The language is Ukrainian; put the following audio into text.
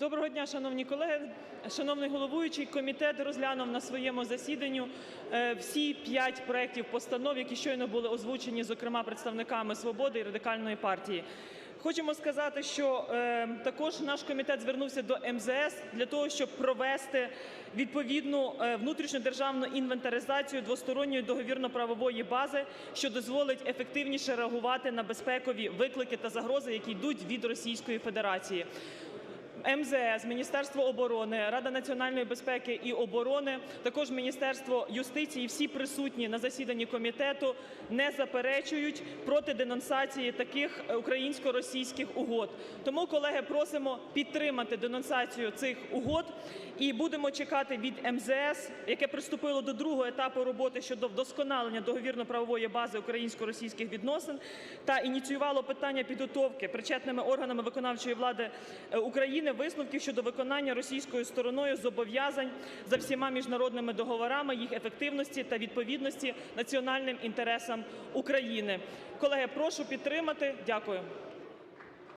Доброго дня, шановні колеги. Шановний головуючий, комітет розглянув на своєму засіданні е, всі п'ять проєктів постанов, які щойно були озвучені, зокрема представниками "Свободи" і Радикальної партії. Хочемо сказати, що е, також наш комітет звернувся до МЗС для того, щоб провести відповідну е, внутрішньодержавну інвентаризацію двосторонньої договірно-правової бази, що дозволить ефективніше реагувати на безпекові виклики та загрози, які йдуть від Російської Федерації. МЗС, Міністерство оборони, Рада національної безпеки і оборони, також Міністерство юстиції, всі присутні на засіданні комітету не заперечують проти денонсації таких українсько-російських угод. Тому, колеги, просимо підтримати денонсацію цих угод і будемо чекати від МЗС, яке приступило до другого етапу роботи щодо вдосконалення договірно-правової бази українсько-російських відносин та ініціювало питання підготовки причетними органами виконавчої влади е, України висновків щодо виконання російською стороною зобов'язань за всіма міжнародними договорами, їх ефективності та відповідності національним інтересам України. Колеги, прошу підтримати. Дякую.